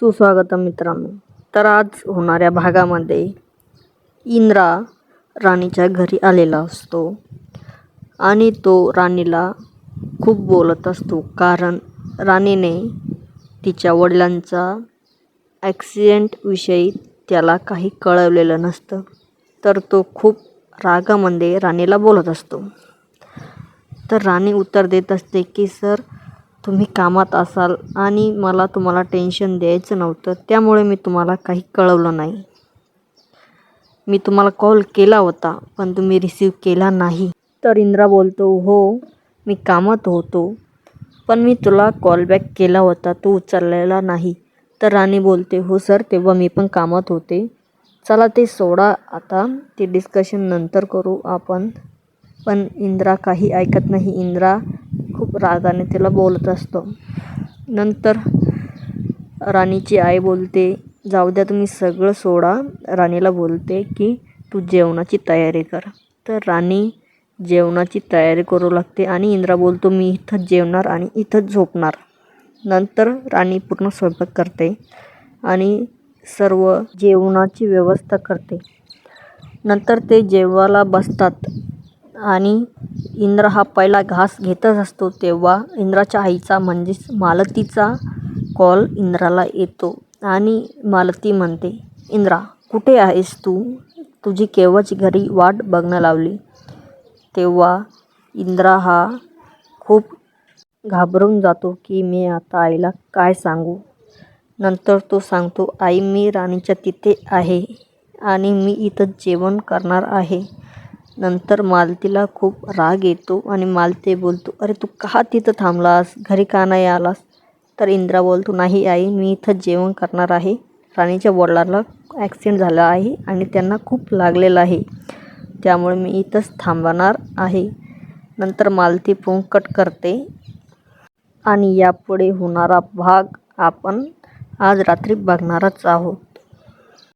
सुस्वागतम मित्रांनो. तर आज होणाऱ्या भागामध्ये इंद्रा राणीच्या घरी आलेला असतो. आणि तो राणीला खूप बोलत असतो. कारण राणीने तिच्या वडिलांचा ॲक्सिडेंटविषयी त्याला काही कळवलेलं नसतं. तर तो खूप रागामध्ये राणीला बोलत असतो. तर राणी उत्तर देत असते की सर तुम्ही कामात असाल आणि मला तुम्हाला टेन्शन द्यायचं नव्हतं त्यामुळे मी तुम्हाला काही कळवलं नाही. मी तुम्हाला कॉल केला होता पण तुम्ही रिसीव केला नाही. तर इंद्रा बोलतो हो मी कामात होतो पण मी तुला कॉल बॅक केला होता तू उचललेला नाही. तर राणी बोलते हो सर तेव्हा मी पण कामात होते. चला ते सोडा आता ते डिस्कशन नंतर करू आपण. पण इंद्रा काही ऐकत नाही. इंद्रा खूप रागाने तिला बोलत असतो. नंतर राणीची आई बोलते जाऊ द्या तुम्ही सगळं सोडा. राणीला बोलते की तू जेवणाची तयारी कर. तर राणी जेवणाची तयारी करू लागते आणि इंद्रा बोलतो मी इथंच जेवणार आणि इथंच झोपणार. नंतर राणी पूर्ण स्वयंपाक करते आणि सर्व जेवणाची व्यवस्था करते. नंतर ते जेवायला बसतात. आणि इंद्र हा पहिला घास घेतच असतो तेव्हा इंद्राच्या आईचा म्हणजेच मालतीचा कॉल इंद्राला येतो. आणि मालती म्हणते इंद्रा कुठे आहेस तू? तुझी केव्हाची घरी वाट बघणं लावली? तेव्हा इंद्रा हा खूप घाबरून जातो की मी आता आईला काय सांगू? नंतर तो सांगतो आई मी राणीच्या तिथे आहे आणि मी इथं जेवण करणार आहे. नंतर मालतीला खूप राग येतो आणि मालती बोलतो अरे तू का तिथं थांबलास? घरी का नाही आलास? तर इंद्रा बोलतो नाही आई मी इथं जेवण करणार आहे. राणीच्या वडिलांना ॲक्सिडेंट झाला आहे आणि त्यांना खूप लागलेलं आहे. त्यामुळे मी इथंच थांबणार आहे. नंतर मालती फोन कट करते आणि यापुढे होणारा भाग आपण आज रात्री बघणारच आहोत.